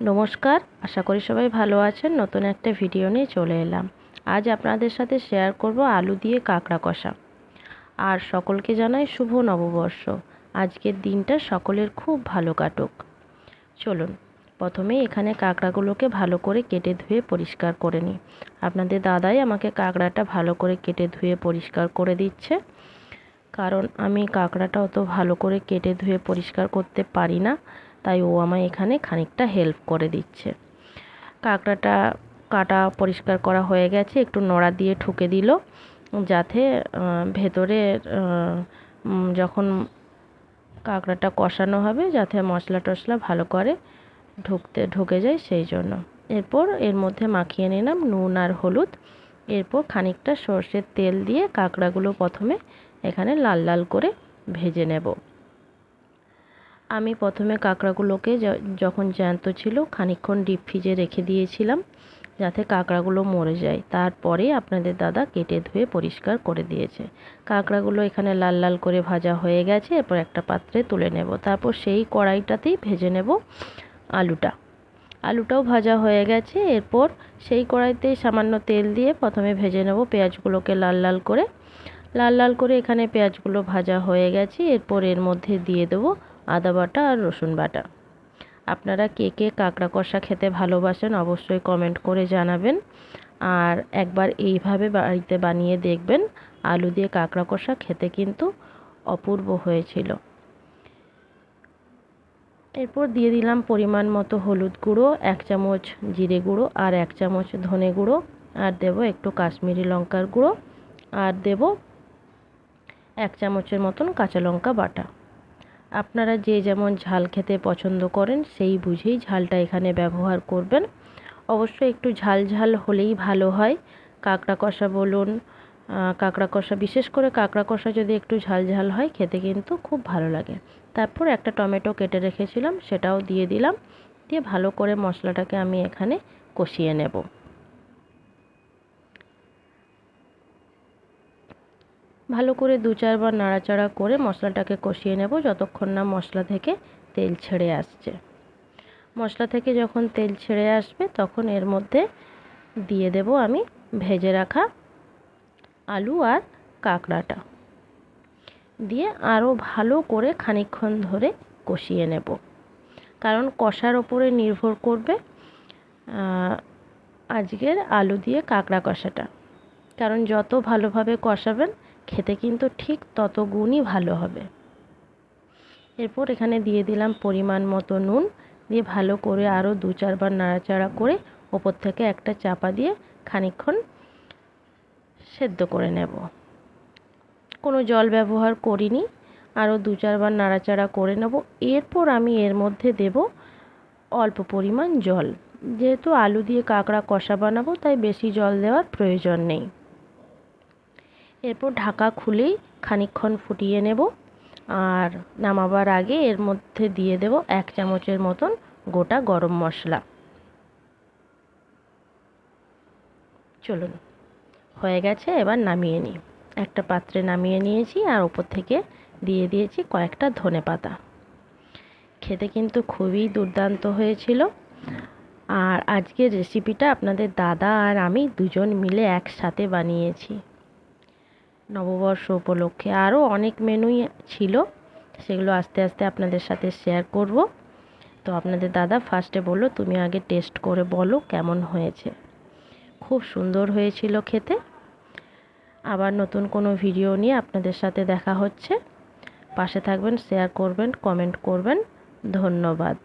নমস্কার, আশা করি সবাই ভালো আছেন। নতুন একটা ভিডিও নিয়ে চলে এলাম। আজ আপনাদের সাথে শেয়ার করব আলু দিয়ে কাঁকড়া কষা। আর সকলকে জানাই শুভ নববর্ষ। আজকের দিনটা সকলের খুব ভালো কাটুক। চলুন, প্রথমে এখানে কাঁকড়াগুলোকে ভালো করে কেটে ধুয়ে পরিষ্কার করে নিই। আপনাদের দাদাই আমাকে কাঁকড়াটা ভালো করে কেটে ধুয়ে পরিষ্কার করে দিচ্ছে। কারণ আমি কাঁকড়াটা অত ভালো করে কেটে ধুয়ে পরিষ্কার করতে পারি না। তাই ও আমায় এখানে খানিকটা হেল্প করে দিচ্ছে। কাঁকড়াটা কাটা পরিষ্কার করা হয়ে গেছে, একটু নোড়া দিয়ে ঠুকে দিল, যাতে ভেতরে যখন কাঁকড়াটা কষানো হবে, যাতে মশলা টশলা ভালো করে ঢুকতে, ঢুকে যায় সেই জন্য। এরপর এর মধ্যে মাখিয়ে নিলাম নুন আর হলুদ। এরপর খানিকটা সর্ষের তেল দিয়ে কাঁকড়াগুলো প্রথমে এখানে লাল লাল করে ভেজে নেব। আমি প্রথমে কাঁকড়াগুলোকে যখন জ্যান্ত ছিল খানিকক্ষণ ডিপ ফ্রিজে রেখে দিয়েছিলাম যাতে কাঁকড়াগুলো মরে যায়। তারপরে আপনাদের দাদা কেটে ধুয়ে পরিষ্কার করে দিয়েছে। কাঁকড়াগুলো এখানে লাল লাল করে ভাজা হয়ে গেছে। এরপর একটা পাত্রে তুলে নেব। তারপর সেই কড়াইটাতেই ভেজে নেব আলুটা। আলুটাও ভাজা হয়ে গেছে। এরপর সেই কড়াইতেই সামান্য তেল দিয়ে প্রথমে ভেজে নেব পেঁয়াজগুলোকে লাল লাল করে। লাল লাল করে এখানে পেঁয়াজগুলো ভাজা হয়ে গেছে। এরপর এর মধ্যে দিয়ে দেবো আদা বাটা আর রসুন বাটা। আপনারা কে কে কাঁকড়া কষা খেতে ভালোবাসেন অবশ্যই কমেন্ট করে জানাবেন। আর একবার এইভাবে বাড়িতে বানিয়ে দেখবেন, আলু দিয়ে কাঁকড়া কষা খেতে কিন্তু অপূর্ব হয়েছিল। এরপর দিয়ে দিলাম পরিমাণ মতো হলুদ গুঁড়ো, এক চামচ জিরে গুঁড়ো আর এক চামচ ধনে গুঁড়ো। আর দেব একটু কাশ্মীরি লঙ্কার গুঁড়ো। আর দেব এক চামচের মতন কাঁচা লঙ্কা বাটা। আপনারা যে যেমন ঝাল খেতে পছন্দ করেন, সেই বুঝেই ঝালটা এখানে ব্যবহার করবেন। অবশ্যই একটু ঝাল ঝাল হলেই ভালো হয়। কাঁকড়া কষা বলুন কাঁকড়া কষা, বিশেষ করে কাঁকড়া কষা যদি একটু ঝাল ঝাল হয়, খেতে কিন্তু খুব ভালো লাগে। তারপর একটা টমেটো কেটে রেখেছিলাম, সেটাও দিয়ে দিলাম। দিয়ে ভালো করে মশলাটাকে আমি এখানে কষিয়ে নেব। ভালো করে দু চারবার নাড়াচাড়া করে মশলাটাকে কষিয়ে নেব যতক্ষণ না মশলা থেকে তেল ছেড়ে আসছে। মশলা থেকে যখন তেল ছেড়ে আসবে তখন এর মধ্যে দিয়ে দেব আমি ভেজে রাখা আলু আর কাঁকড়াটা। দিয়ে আরও ভালো করে খানিকক্ষণ ধরে কষিয়ে নেব। কারণ কষার ওপরে নির্ভর করবে আজকের আলু দিয়ে কাঁকড়া কষাটা। কারণ যত ভালোভাবে কষাবেন খেতে কিন্তু ঠিক তত গুণই ভালো হবে। এরপর এখানে দিয়ে দিলাম পরিমাণ মতো নুন। দিয়ে ভালো করে আরও দু চারবার নাড়াচাড়া করে ওপর থেকে একটা চাপা দিয়ে খানিক্ষণ সেদ্ধ করে নেব। কোনো জল ব্যবহার করিনি। আরও দু চারবার নাড়াচাড়া করে নেব। এরপর আমি এর মধ্যে দেব অল্প পরিমাণ জল। যেহেতু আলু দিয়ে কাঁকড়া কষা বানাবো, তাই বেশি জল দেওয়ার প্রয়োজন নেই। এরপর ঢাকা খুলেই খানিকক্ষণ ফুটিয়ে নেব আর নামাবার আগে এর মধ্যে দিয়ে দেব এক চামচের মতন গোটা গরম মশলা। চলুন, হয়ে গেছে, এবার নামিয়ে নিই। একটা পাত্রে নামিয়ে নিয়েছি আর ওপর থেকে দিয়ে দিয়েছি কয়েকটা ধনে পাতা। খেতে কিন্তু খুবই দুর্দান্ত হয়েছিল। আর আজকের রেসিপিটা আপনাদের দাদা আর আমি দুজন মিলে একসাথে বানিয়েছি। নববর্ষ উপলক্ষে আরও অনেক মেনুই ছিল, সেগুলো আস্তে আস্তে আপনাদের সাথে শেয়ার করব। তো আপনাদের দাদা ফার্স্টে বলল, তুমি আগে টেস্ট করে বলো কেমন হয়েছে। খুব সুন্দর হয়েছিল খেতে। আবার নতুন কোনো ভিডিও নিয়ে আপনাদের সাথে দেখা হচ্ছে। পাশে থাকবেন শেয়ার করবেন কমেন্ট করবেন। ধন্যবাদ।